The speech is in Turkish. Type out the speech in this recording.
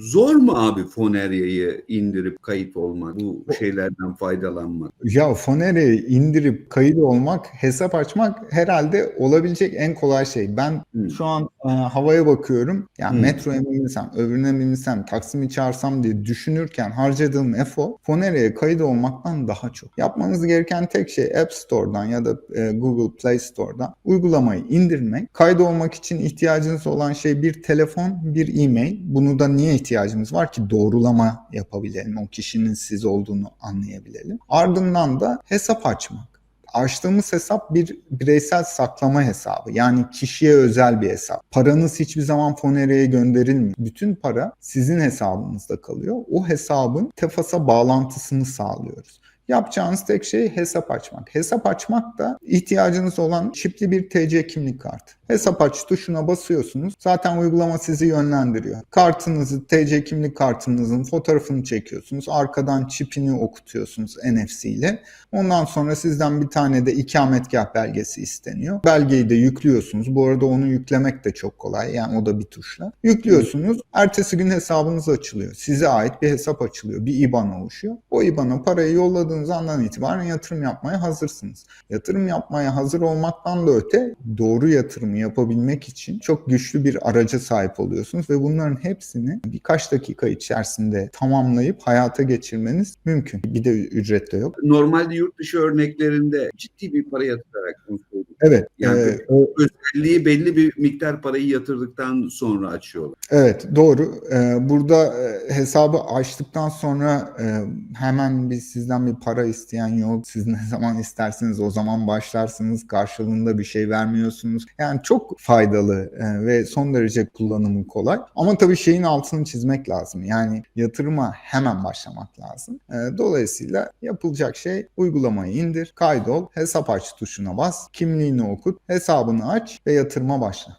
Zor mu abi Fonerya'yı indirip kayıt olmak, bu şeylerden faydalanmak? Ya Fonere'yi indirip kayıt olmak, hesap açmak herhalde olabilecek en kolay şey. Ben Hmm. şu an e, havaya bakıyorum. Yani Hmm. metroya mı binsem, öbürüne mi binsem, taksimi çağırsam diye düşünürken harcadığım efor Fonere'ye kayıt olmaktan daha çok. Yapmanız gereken tek şey App Store'dan ya da e, Google Play Store'dan uygulamayı indirmek. Kayıt olmak için ihtiyacınız olan şey bir telefon, bir e-mail. Bunu da niye ihtiyacımız var ki doğrulama yapabilelim. O kişinin siz olduğunu anlayabilelim. Ardından da hesap açmak. Açtığımız hesap bir bireysel saklama hesabı. Yani kişiye özel bir hesap. Paranız hiçbir zaman Fonere'ye gönderilmiyor. Bütün para sizin hesabınızda kalıyor. O hesabın Tefas'a bağlantısını sağlıyoruz. Yapacağınız tek şey hesap açmak. Hesap açmak da ihtiyacınız olan çipli bir TC kimlik kartı. Hesap aç tuşuna basıyorsunuz. Zaten uygulama sizi yönlendiriyor. Kartınızı, TC kimlik kartınızın fotoğrafını çekiyorsunuz. Arkadan çipini okutuyorsunuz NFC ile. Ondan sonra sizden bir tane de ikametgah belgesi isteniyor. Belgeyi de yüklüyorsunuz. Bu arada onu yüklemek de çok kolay. Yani o da bir tuşla. Yüklüyorsunuz. Ertesi gün hesabınız açılıyor. Size ait bir hesap açılıyor. Bir IBAN oluşuyor. O IBAN'a parayı yolladığınız andan itibaren yatırım yapmaya hazırsınız. Yatırım yapmaya hazır olmaktan da öte doğru yatırımı yapabilmek için çok güçlü bir araca sahip oluyorsunuz ve bunların hepsini birkaç dakika içerisinde tamamlayıp hayata geçirmeniz mümkün. Bir de ücret de yok. Normalde yurt dışı örneklerinde ciddi bir para yatırarak. Evet, Yani e, Özelliği belli bir miktar parayı yatırdıktan sonra açıyorlar. Evet doğru. Ee, burada e, hesabı açtıktan sonra e, hemen bir sizden bir para isteyen yok. Siz ne zaman isterseniz o zaman başlarsınız. Karşılığında bir şey vermiyorsunuz. Yani çok faydalı e, ve son derece kullanımı kolay. Ama tabii şeyin altını çizmek lazım. Yani yatırıma hemen başlamak lazım. E, dolayısıyla yapılacak şey uygulamayı indir, kaydol, hesap aç tuşuna bas, kimliğini okut, hesabını aç ve yatırıma başla.